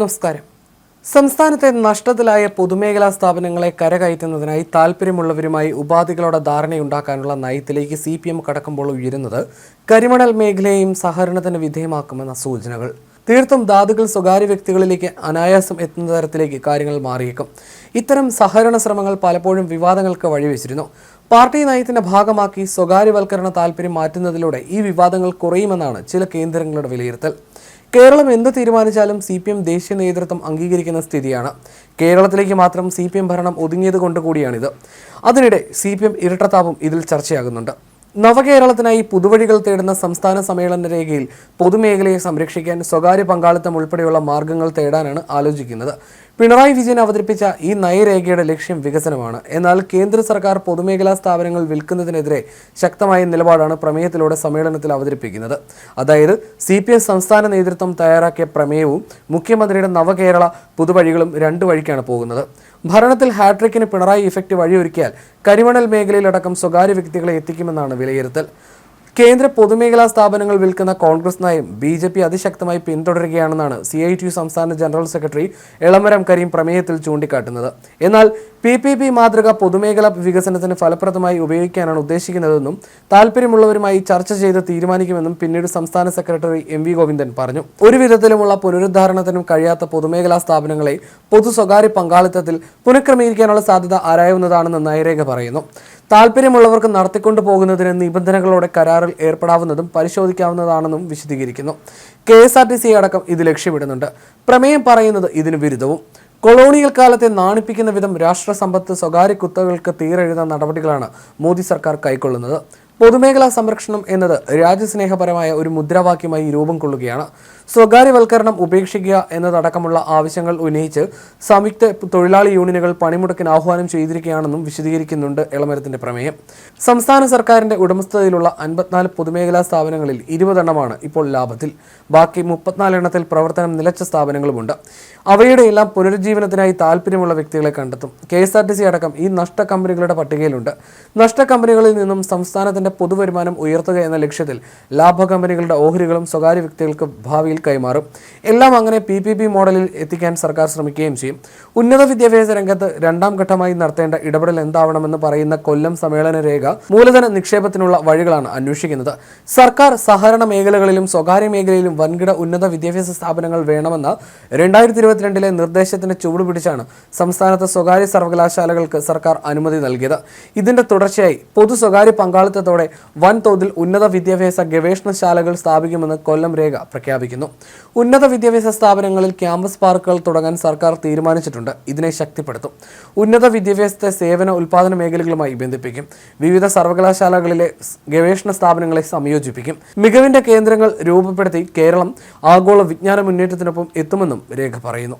നമസ്കാരം. സംസ്ഥാനത്തെ നഷ്ടത്തിലായ പൊതുമേഖലാ സ്ഥാപനങ്ങളെ കരകയറ്റുന്നതിനായി താൽപ്പര്യമുള്ളവരുമായി ഉപാധികളുടെ ധാരണയുണ്ടാക്കാനുള്ള നയത്തിലേക്ക് സി പി എം കടക്കുമ്പോൾ ഉയരുന്നത് കരിമണൽ മേഖലയെയും സഹകരണത്തിന് വിധേയമാക്കുമെന്ന സൂചനകൾ. തീർത്തും ധാതുക്കൾ സ്വകാര്യ വ്യക്തികളിലേക്ക് അനായാസം എത്തുന്ന തരത്തിലേക്ക് കാര്യങ്ങൾ മാറിയേക്കും. ഇത്തരം സഹകരണ ശ്രമങ്ങൾ പലപ്പോഴും വിവാദങ്ങൾക്ക് വഴിവെച്ചിരുന്നു. പാർട്ടി നയത്തിന്റെ ഭാഗമാക്കി സ്വകാര്യവൽക്കരണ താല്പര്യം മാറ്റുന്നതിലൂടെ ഈ വിവാദങ്ങൾ കുറയുമെന്നാണ് ചില കേന്ദ്രങ്ങളുടെ വിലയിരുത്തൽ. കേരളം എന്ത് തീരുമാനിച്ചാലും സി പി എം ദേശീയ നേതൃത്വം അംഗീകരിക്കുന്ന സ്ഥിതിയാണ്. കേരളത്തിലേക്ക് മാത്രം സി പി എം ഭരണം ഒതുങ്ങിയത് കൊണ്ട് കൂടിയാണിത്. അതിനിടെ സി പി എം ഇരട്ടത്താപം ഇതിൽ ചർച്ചയാകുന്നുണ്ട്. നവകേരളത്തിനായി പുതുവഴികൾ തേടുന്ന സംസ്ഥാന സമ്മേളന രേഖയിൽ പൊതുമേഖലയെ സംരക്ഷിക്കാൻ സ്വകാര്യ പങ്കാളിത്തം ഉൾപ്പെടെയുള്ള മാർഗങ്ങൾ തേടാനാണ് ആലോചിക്കുന്നത്. പിണറായി വിജയൻ അവതരിപ്പിച്ച ഈ നയരേഖയുടെ ലക്ഷ്യം വികസനമാണ്. എന്നാൽ കേന്ദ്ര സർക്കാർ പൊതുമേഖലാ സ്ഥാപനങ്ങൾ വിൽക്കുന്നതിനെതിരെ ശക്തമായ നിലപാടാണ് പ്രമേയത്തിലൂടെ സമ്മേളനത്തിൽ അവതരിപ്പിക്കുന്നത്. അതായത് സി സംസ്ഥാന നേതൃത്വം തയ്യാറാക്കിയ പ്രമേയവും മുഖ്യമന്ത്രിയുടെ നവകേരള പുതുവഴികളും രണ്ടു വഴിക്കാണ് പോകുന്നത്. ഭരണത്തിൽ ഹാട്രിക്കിന് പിണറായി ഇഫക്റ്റ് വഴിയൊരുക്കിയാൽ കരിമണൽ മേഖലയിലടക്കം സ്വകാര്യ വ്യക്തികളെ എത്തിക്കുമെന്നാണ് വിലയിരുത്തൽ. കേന്ദ്ര പൊതുമേഖലാ സ്ഥാപനങ്ങൾ വിൽക്കുന്ന കോൺഗ്രസ് നയം ബി ജെ പി അതിശക്തമായി പിന്തുടരുകയാണെന്നാണ് സി ഐ ടി യു സംസ്ഥാന ജനറൽ സെക്രട്ടറി എളമരം കരീം പ്രമേയത്തിൽ ചൂണ്ടിക്കാട്ടുന്നത്. എന്നാൽ പി പി പി മാതൃക പൊതുമേഖലാ വികസനത്തിന് ഫലപ്രദമായി ഉപയോഗിക്കാനാണ് ഉദ്ദേശിക്കുന്നതെന്നും താല്പര്യമുള്ളവരുമായി ചർച്ച ചെയ്ത് തീരുമാനിക്കുമെന്നും പിന്നീട് സംസ്ഥാന സെക്രട്ടറി എം വി ഗോവിന്ദൻ പറഞ്ഞു. ഒരു വിധത്തിലുമുള്ള പുനരുദ്ധാരണത്തിനും കഴിയാത്ത പൊതുമേഖലാ സ്ഥാപനങ്ങളെ പൊതു സ്വകാര്യ പങ്കാളിത്തത്തിൽ പുനഃക്രമീകരിക്കാനുള്ള സാധ്യത ആരായുന്നതാണെന്ന് നയരേഖ പറയുന്നു. താല്പര്യമുള്ളവർക്ക് നടത്തിക്കൊണ്ടു പോകുന്നതിന് നിബന്ധനകളോടെ കരാറിൽ ഏർപ്പെടാവുന്നതും പരിശോധിക്കാവുന്നതാണെന്നും വിശദീകരിക്കുന്നു. K S R T C അടക്കം ഇത് ലക്ഷ്യമിടുന്നുണ്ട്. പ്രമേയം പറയുന്നത് ഇതിന് വിരുദ്ധവും. കൊളോണിയൽ കാലത്തെ നാണിപ്പിക്കുന്ന വിധം രാഷ്ട്ര സമ്പത്ത് സ്വകാര്യ കുത്തകൾക്ക് തീരെഴുതുന്ന നടപടികളാണ് മോദി സർക്കാർ കൈക്കൊള്ളുന്നത്. പൊതുമേഖലാ സംരക്ഷണം എന്നത് രാജ്യസ്നേഹപരമായ ഒരു മുദ്രാവാക്യമായി രൂപം കൊള്ളുകയാണ്. സ്വകാര്യവൽക്കരണം ഉപേക്ഷിക്കുക എന്നതടക്കമുള്ള ആവശ്യങ്ങൾ ഉന്നയിച്ച് സംയുക്ത തൊഴിലാളി യൂണിയനുകൾ പണിമുടക്കിന് ആഹ്വാനം ചെയ്തിരിക്കുകയാണെന്നും വിശദീകരിക്കുന്നുണ്ട് എളമരത്തിന്റെ പ്രമേയം. സംസ്ഥാന സർക്കാരിന്റെ ഉടമസ്ഥതയിലുള്ള അൻപത്തിനാല് പൊതുമേഖലാ സ്ഥാപനങ്ങളിൽ ഇരുപതെണ്ണമാണ് ഇപ്പോൾ ലാഭത്തിൽ. ബാക്കി മുപ്പത്തിനാല് എണ്ണത്തിൽ പ്രവർത്തനം നിലച്ച സ്ഥാപനങ്ങളുമുണ്ട്. അവയുടെ എല്ലാം പുനരുജ്ജീവനത്തിനായി താല്പര്യമുള്ള വ്യക്തികളെ കണ്ടെത്തും. K S R T C അടക്കം ഈ നഷ്ട കമ്പനികളുടെ പട്ടികയിലുണ്ട്. നഷ്ട കമ്പനികളിൽ നിന്നും സംസ്ഥാനത്തിന്റെ പൊതുവരുമാനം ഉയർത്തുക എന്ന ലക്ഷ്യത്തിൽ ലാഭ കമ്പനികളുടെ ഓഹരികളും സ്വകാര്യ വ്യക്തികൾക്ക് ഭാവിയിൽ കൈമാറും. എല്ലാം അങ്ങനെ പി പി പി മോഡലിൽ എത്തിക്കാൻ സർക്കാർ ശ്രമിക്കുകയും ചെയ്യും. ഉന്നത വിദ്യാഭ്യാസ രംഗത്ത് രണ്ടാം ഘട്ടമായി നടത്തേണ്ട ഇടപെടൽ എന്താവണമെന്ന് പറയുന്ന കൊല്ലം സമ്മേളന രേഖ മൂലധന നിക്ഷേപത്തിനുള്ള വഴികളാണ് അന്വേഷിക്കുന്നത്. സർക്കാർ സഹകരണ മേഖലകളിലും സ്വകാര്യ മേഖലയിലും വൻകിട ഉന്നത വിദ്യാഭ്യാസ സ്ഥാപനങ്ങൾ വേണമെന്ന രണ്ടായിരത്തി ഇരുപത്തിരണ്ടിലെ നിർദ്ദേശത്തിന് ചുവട് സംസ്ഥാനത്തെ സംസ്ഥാനത്ത് സ്വകാര്യ സർവകലാശാലകൾക്ക് സർക്കാർ അനുമതി നൽകിയത്. ഇതിന്റെ തുടർച്ചയായി പൊതു സ്വകാര്യ പങ്കാളിത്തത്തോടെ വൻതോതിൽ ഉന്നത വിദ്യാഭ്യാസ ഗവേഷണശാലകൾ സ്ഥാപിക്കുമെന്ന് കൊല്ലം രേഖ പ്രഖ്യാപിക്കുന്നു. ഉന്നത വിദ്യാഭ്യാസ സ്ഥാപനങ്ങളിൽ ക്യാമ്പസ് പാർക്കുകൾ തുടങ്ങാൻ സർക്കാർ തീരുമാനിച്ചിട്ടുണ്ട്. ഇതിനെ ശക്തിപ്പെടുത്തും. ഉന്നത വിദ്യാഭ്യാസത്തെ സേവന ഉൽപാദന മേഖലകളുമായി ബന്ധിപ്പിക്കും. വിവിധ സർവകലാശാലകളിലെ ഗവേഷണ സ്ഥാപനങ്ങളെ സംയോജിപ്പിക്കും. മികവിന്റെ കേന്ദ്രങ്ങൾ രൂപപ്പെടുത്തി കേരളം ആഗോള വിജ്ഞാന മുന്നേറ്റത്തിനൊപ്പം എത്തുമെന്നും രേഖ പറയുന്നു.